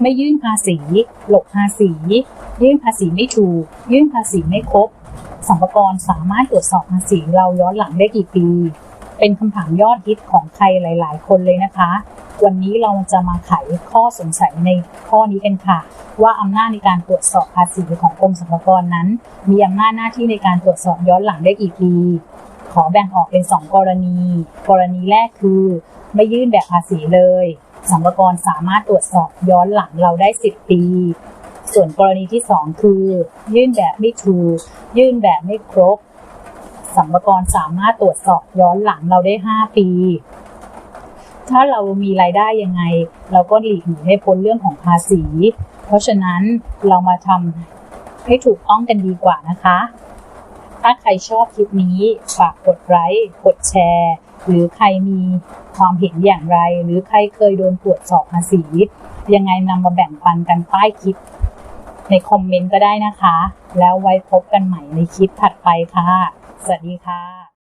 ไม่ยื่นภาษีหลบภาษี ยื่นภาษีไม่ถูก ยื่นภาษีไม่ครบสรรพากรสามารถตรวจสอบภาษีเราย้อนหลังได้กี่ปี เป็นคำถามยอดฮิตของใครหลาย ๆ คนเลยนะคะ วันนี้เราจะมาไขข้อสงสัยในข้อนี้กันค่ะ ว่าอำนาจในการตรวจสอบภาษีของกรมสรรพากรนั้น มีอำนาจหน้าที่ในการตรวจสอบย้อนหลังได้กี่ปีขอแบ่งออกเป็น 2 กรณี กรณีแรกคือ ไม่ยื่นแบบภาษีเลย สรรพากรสามารถตรวจสอบย้อนหลังเราได้ 10 ปี ส่วนกรณีที่ 2 คือ ยื่นแบบไม่ถูกยื่นแบบไม่ครบสรรพากรสามารถตรวจสอบย้อนหลังเราได้ 5 ปี ถ้าเรามีรายได้ยังไง เราก็หลีกหนีไม่พ้นเรื่องของภาษี เพราะฉะนั้นเรามาทำให้ถูกต้องกันดีกว่านะคะ ถ้าใครชอบคลิปนี้ฝากกดไลค์กดแชร์ หรือใครมีความเห็นอย่างไร หรือใครเคยโดนตรวจสอบภาษียังไงนำมาแบ่งปันกันใต้คลิป ในคอมเมนต์ก็ได้นะคะ แล้วไว้พบกันใหม่ในคลิปถัดไปค่ะ สวัสดีค่ะ